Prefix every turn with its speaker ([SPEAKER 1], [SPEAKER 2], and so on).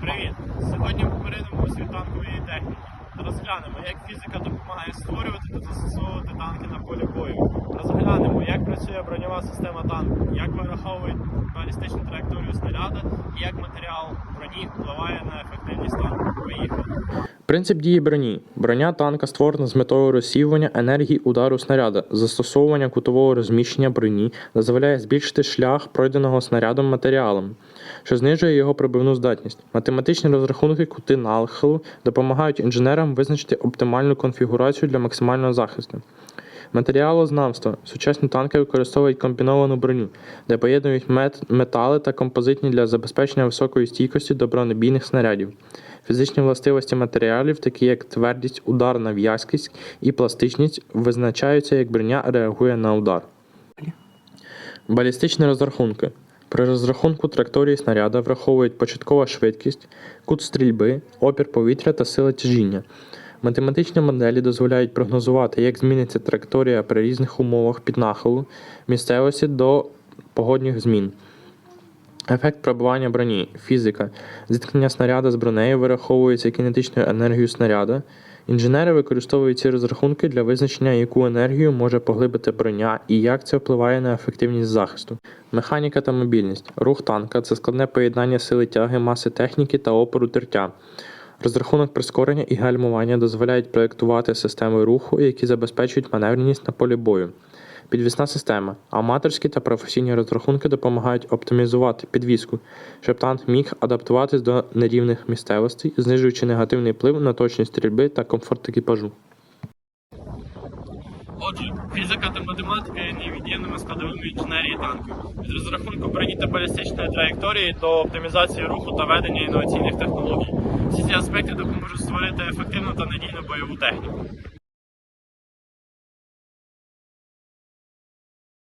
[SPEAKER 1] Привіт! Сьогодні ми перейдемо у танкової техніки. Розглянемо, як фізика допомагає створювати та застосовувати танки на полі бою. Розглянемо, як працює броньова система танку, як вираховують балістичну траєкторію снаряда і як матеріал броні впливає на ефективність танку. Поїхали!
[SPEAKER 2] Принцип дії броні. Броня танка створена з метою розсіювання енергії удару снаряда. Застосовування кутового розміщення броні дозволяє збільшити шлях пройденого снарядом матеріалом, що знижує його пробивну здатність. Математичні розрахунки кути нахилу допомагають інженерам визначити оптимальну конфігурацію для максимального захисту. Матеріалознавство. Сучасні танки використовують комбіновану броню, де поєднують мет- метали та композитні для забезпечення високої стійкості до бронебійних снарядів. Фізичні властивості матеріалів, такі як твердість, ударна в'язкість і пластичність, визначаються, як броня реагує на удар. Балістичні розрахунки. При розрахунку траєкторії снаряда враховують початкова швидкість, кут стрільби, опір повітря та сила тяжіння. Математичні моделі дозволяють прогнозувати, як зміниться траєкторія при різних умовах під нахилу, місцевості до погодних змін. Ефект пробивання броні. Фізика. Зіткнення снаряда з бронею вираховується кінетичною енергією снаряда. Інженери використовують ці розрахунки для визначення, яку енергію може поглибити броня і як це впливає на ефективність захисту. Механіка та мобільність. Рух танка це складне поєднання сили тяги, маси техніки та опору тертя. Розрахунок прискорення і гальмування дозволяють проєктувати системи руху, які забезпечують маневреність на полі бою. Підвісна система. Аматорські та професійні розрахунки допомагають оптимізувати підвіску, щоб танк міг адаптуватись до нерівних місцевостей, знижуючи негативний вплив на точність стрільби та комфорт екіпажу.
[SPEAKER 1] Отже, фізика та математика є невід'ємними складовими інженерії танків. Від розрахунку броні та балістичної траєкторії до оптимізації руху та ведення інноваційних технологій. Всі ці аспекти допоможуть створити ефективну та надійну бойову техніку.